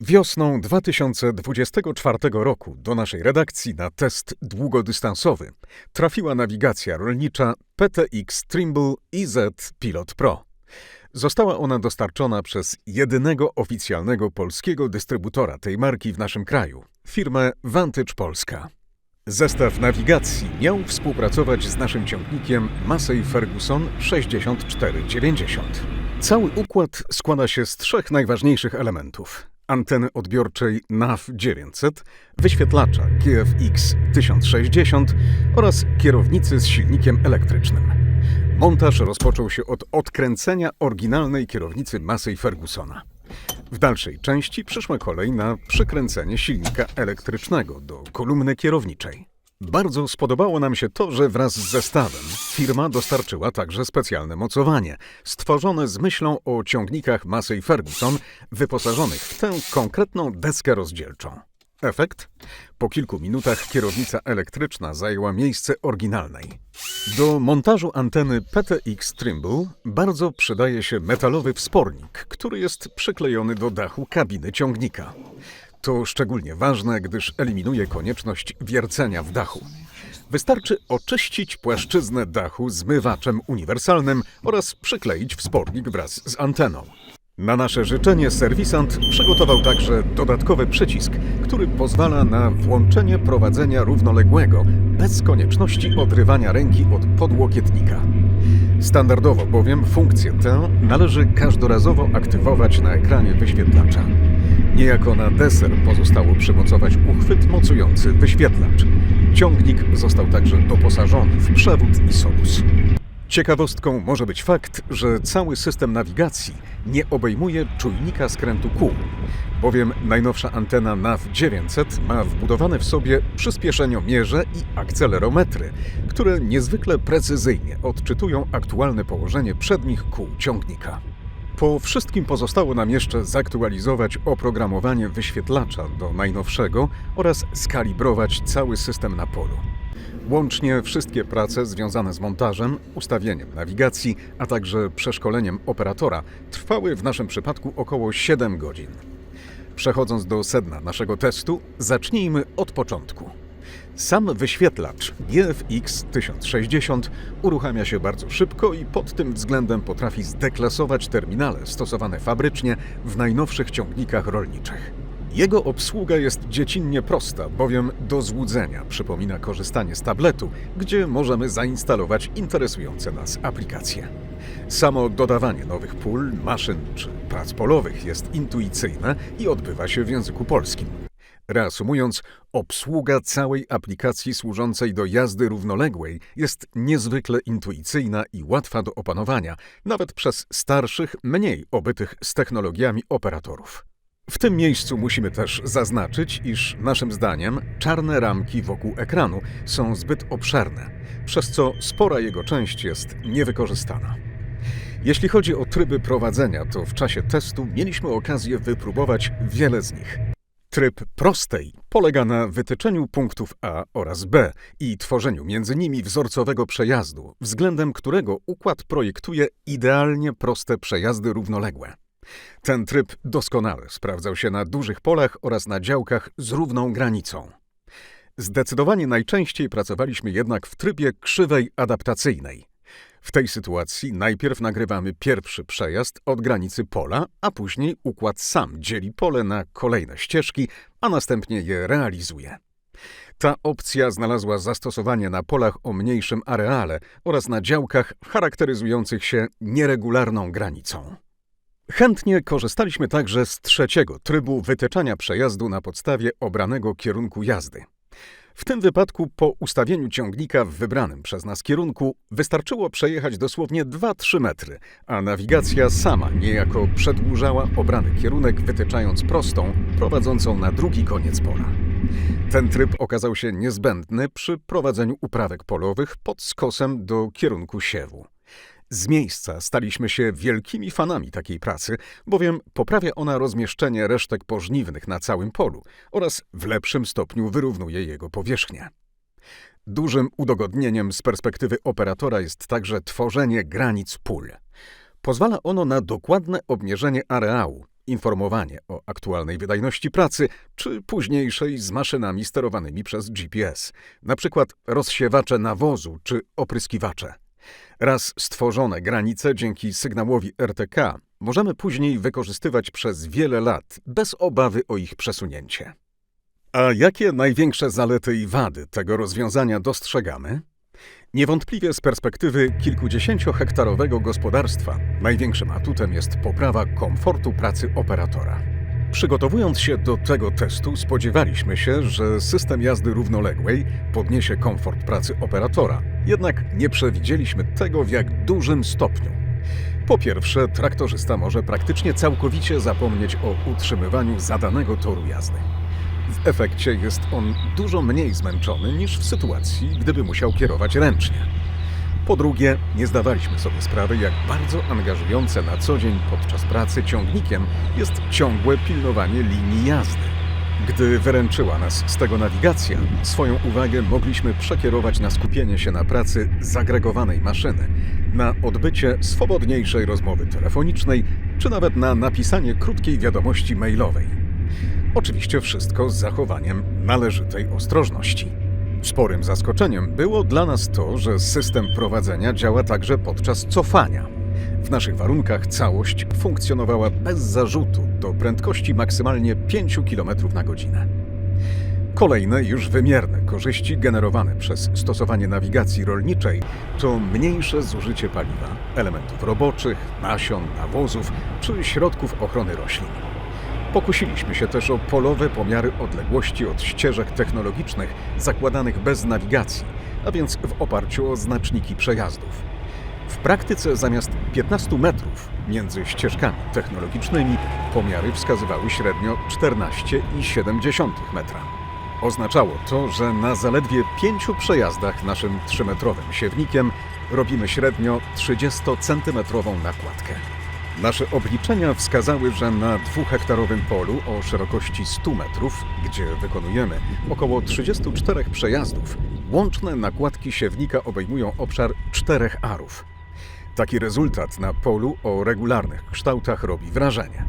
Wiosną 2024 roku do naszej redakcji na test długodystansowy trafiła nawigacja rolnicza PTX Trimble IZ Pilot Pro. Została ona dostarczona przez jedynego oficjalnego polskiego dystrybutora tej marki w naszym kraju firmę Vantage Polska. Zestaw nawigacji miał współpracować z naszym ciągnikiem Massey Ferguson 6490. Cały układ składa się z trzech najważniejszych elementów: anteny odbiorczej NAV 900, wyświetlacza GFX 1060 oraz kierownicy z silnikiem elektrycznym. Montaż rozpoczął się od odkręcenia oryginalnej kierownicy Massey Fergusona. W dalszej części przyszła kolej na przykręcenie silnika elektrycznego do kolumny kierowniczej. Bardzo spodobało nam się to, że wraz z zestawem firma dostarczyła także specjalne mocowanie, stworzone z myślą o ciągnikach Massey Ferguson, wyposażonych w tę konkretną deskę rozdzielczą. Efekt? Po kilku minutach kierownica elektryczna zajęła miejsce oryginalnej. Do montażu anteny PTX Trimble bardzo przydaje się metalowy wspornik, który jest przyklejony do dachu kabiny ciągnika. To szczególnie ważne, gdyż eliminuje konieczność wiercenia w dachu. Wystarczy oczyścić płaszczyznę dachu zmywaczem uniwersalnym oraz przykleić wspornik wraz z anteną. Na nasze życzenie serwisant przygotował także dodatkowy przycisk, który pozwala na włączenie prowadzenia równoległego bez konieczności odrywania ręki od podłokietnika. Standardowo bowiem funkcję tę należy każdorazowo aktywować na ekranie wyświetlacza. Niejako na deser pozostało przymocować uchwyt mocujący wyświetlacz. Ciągnik został także doposażony w przewód i sobus. Ciekawostką może być fakt, że cały system nawigacji nie obejmuje czujnika skrętu kół, bowiem najnowsza antena NAV 900 ma wbudowane w sobie przyspieszeniomierze i akcelerometry, które niezwykle precyzyjnie odczytują aktualne położenie przednich kół ciągnika. Po wszystkim pozostało nam jeszcze zaktualizować oprogramowanie wyświetlacza do najnowszego oraz skalibrować cały system na polu. Łącznie wszystkie prace związane z montażem, ustawieniem nawigacji, a także przeszkoleniem operatora trwały w naszym przypadku około 7 godzin. Przechodząc do sedna naszego testu, zacznijmy od początku. Sam wyświetlacz GFX 1060 uruchamia się bardzo szybko i pod tym względem potrafi zdeklasować terminale stosowane fabrycznie w najnowszych ciągnikach rolniczych. Jego obsługa jest dziecinnie prosta, bowiem do złudzenia przypomina korzystanie z tabletu, gdzie możemy zainstalować interesujące nas aplikacje. Samo dodawanie nowych pól, maszyn czy prac polowych jest intuicyjne i odbywa się w języku polskim. Reasumując, obsługa całej aplikacji służącej do jazdy równoległej jest niezwykle intuicyjna i łatwa do opanowania, nawet przez starszych, mniej obytych z technologiami operatorów. W tym miejscu musimy też zaznaczyć, iż naszym zdaniem czarne ramki wokół ekranu są zbyt obszerne, przez co spora jego część jest niewykorzystana. Jeśli chodzi o tryby prowadzenia, to w czasie testu mieliśmy okazję wypróbować wiele z nich. Tryb prostej polega na wytyczeniu punktów A oraz B i tworzeniu między nimi wzorcowego przejazdu, względem którego układ projektuje idealnie proste przejazdy równoległe. Ten tryb doskonale sprawdzał się na dużych polach oraz na działkach z równą granicą. Zdecydowanie najczęściej pracowaliśmy jednak w trybie krzywej adaptacyjnej. W tej sytuacji najpierw nagrywamy pierwszy przejazd od granicy pola, a później układ sam dzieli pole na kolejne ścieżki, a następnie je realizuje. Ta opcja znalazła zastosowanie na polach o mniejszym areale oraz na działkach charakteryzujących się nieregularną granicą. Chętnie korzystaliśmy także z trzeciego trybu wytyczania przejazdu na podstawie obranego kierunku jazdy. W tym wypadku po ustawieniu ciągnika w wybranym przez nas kierunku wystarczyło przejechać dosłownie 2-3 metry, a nawigacja sama niejako przedłużała obrany kierunek, wytyczając prostą, prowadzącą na drugi koniec pola. Ten tryb okazał się niezbędny przy prowadzeniu uprawek polowych pod skosem do kierunku siewu. Z miejsca staliśmy się wielkimi fanami takiej pracy, bowiem poprawia ona rozmieszczenie resztek pożniwnych na całym polu oraz w lepszym stopniu wyrównuje jego powierzchnię. Dużym udogodnieniem z perspektywy operatora jest także tworzenie granic pól. Pozwala ono na dokładne obmierzenie areału informowanie o aktualnej wydajności pracy, czy późniejszej z maszynami sterowanymi przez GPS, np. rozsiewacze nawozu czy opryskiwacze. Raz stworzone granice dzięki sygnałowi RTK możemy później wykorzystywać przez wiele lat bez obawy o ich przesunięcie. A jakie największe zalety i wady tego rozwiązania dostrzegamy? Niewątpliwie z perspektywy kilkudziesięciohektarowego gospodarstwa największym atutem jest poprawa komfortu pracy operatora. Przygotowując się do tego testu, spodziewaliśmy się, że system jazdy równoległej podniesie komfort pracy operatora, jednak nie przewidzieliśmy tego w jak dużym stopniu. Po pierwsze, traktorzysta może praktycznie całkowicie zapomnieć o utrzymywaniu zadanego toru jazdy. W efekcie jest on dużo mniej zmęczony niż w sytuacji, gdyby musiał kierować ręcznie. Po drugie, nie zdawaliśmy sobie sprawy, jak bardzo angażujące na co dzień podczas pracy ciągnikiem jest ciągłe pilnowanie linii jazdy. Gdy wyręczyła nas z tego nawigacja, swoją uwagę mogliśmy przekierować na skupienie się na pracy zagregowanej maszyny, na odbycie swobodniejszej rozmowy telefonicznej, czy nawet na napisanie krótkiej wiadomości mailowej. Oczywiście wszystko z zachowaniem należytej ostrożności. Sporym zaskoczeniem było dla nas to, że system prowadzenia działa także podczas cofania. W naszych warunkach całość funkcjonowała bez zarzutu do prędkości maksymalnie 5 km na godzinę. Kolejne już wymierne korzyści generowane przez stosowanie nawigacji rolniczej to mniejsze zużycie paliwa, elementów roboczych, nasion, nawozów czy środków ochrony roślin. Pokusiliśmy się też o polowe pomiary odległości od ścieżek technologicznych zakładanych bez nawigacji, a więc w oparciu o znaczniki przejazdów. W praktyce zamiast 15 metrów między ścieżkami technologicznymi pomiary wskazywały średnio 14,7 metra. Oznaczało to, że na zaledwie pięciu przejazdach naszym 3-metrowym siewnikiem robimy średnio 30-centymetrową nakładkę. Nasze obliczenia wskazały, że na dwuhektarowym polu o szerokości 100 metrów, gdzie wykonujemy około 34 przejazdów, łączne nakładki siewnika obejmują obszar 4 arów. Taki rezultat na polu o regularnych kształtach robi wrażenie.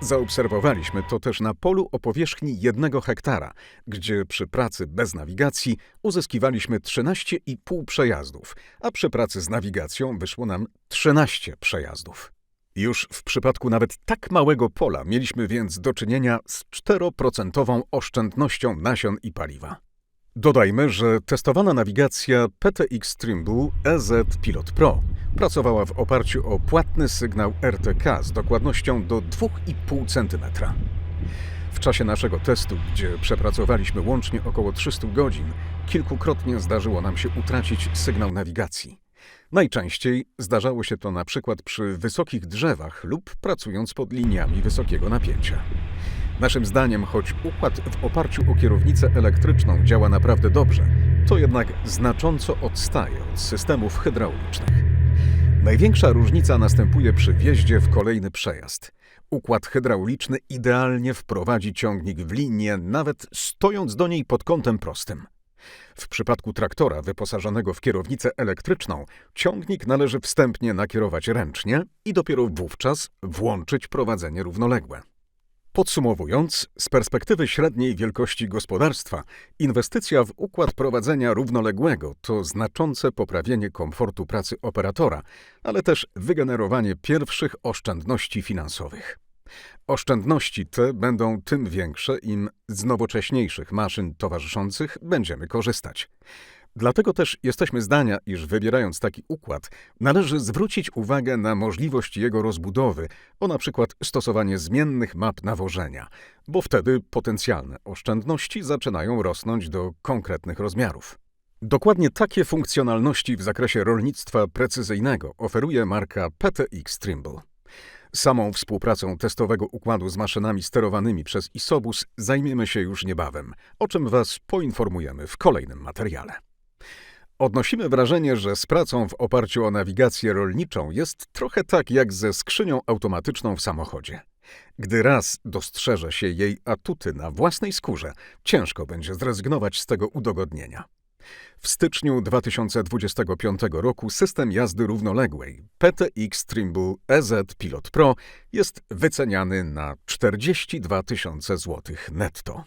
Zaobserwowaliśmy to też na polu o powierzchni 1 hektara, gdzie przy pracy bez nawigacji uzyskiwaliśmy 13,5 przejazdów, a przy pracy z nawigacją wyszło nam 13 przejazdów. Już w przypadku nawet tak małego pola mieliśmy więc do czynienia z 4% oszczędnością nasion i paliwa. Dodajmy, że testowana nawigacja PTX Trimble EZ Pilot Pro pracowała w oparciu o płatny sygnał RTK z dokładnością do 2,5 cm. W czasie naszego testu, gdzie przepracowaliśmy łącznie około 300 godzin, kilkukrotnie zdarzyło nam się utracić sygnał nawigacji. Najczęściej zdarzało się to na przykład przy wysokich drzewach lub pracując pod liniami wysokiego napięcia. Naszym zdaniem, choć układ w oparciu o kierownicę elektryczną działa naprawdę dobrze, to jednak znacząco odstaje od systemów hydraulicznych. Największa różnica następuje przy wjeździe w kolejny przejazd. Układ hydrauliczny idealnie wprowadzi ciągnik w linię, nawet stojąc do niej pod kątem prostym. W przypadku traktora wyposażonego w kierownicę elektryczną, ciągnik należy wstępnie nakierować ręcznie i dopiero wówczas włączyć prowadzenie równoległe. Podsumowując, z perspektywy średniej wielkości gospodarstwa, inwestycja w układ prowadzenia równoległego to znaczące poprawienie komfortu pracy operatora, ale też wygenerowanie pierwszych oszczędności finansowych. Oszczędności te będą tym większe, im z nowocześniejszych maszyn towarzyszących będziemy korzystać. Dlatego też jesteśmy zdania, iż wybierając taki układ, należy zwrócić uwagę na możliwość jego rozbudowy, o na przykład stosowanie zmiennych map nawożenia, bo wtedy potencjalne oszczędności zaczynają rosnąć do konkretnych rozmiarów. Dokładnie takie funkcjonalności w zakresie rolnictwa precyzyjnego oferuje marka PTX Trimble. Samą współpracą testowego układu z maszynami sterowanymi przez Isobus zajmiemy się już niebawem, o czym Was poinformujemy w kolejnym materiale. Odnosimy wrażenie, że z pracą w oparciu o nawigację rolniczą jest trochę tak jak ze skrzynią automatyczną w samochodzie. Gdy raz dostrzeże się jej atuty na własnej skórze, ciężko będzie zrezygnować z tego udogodnienia. W styczniu 2025 roku system jazdy równoległej PTX Trimble EZ Pilot Pro jest wyceniany na 42 tysiące złotych netto.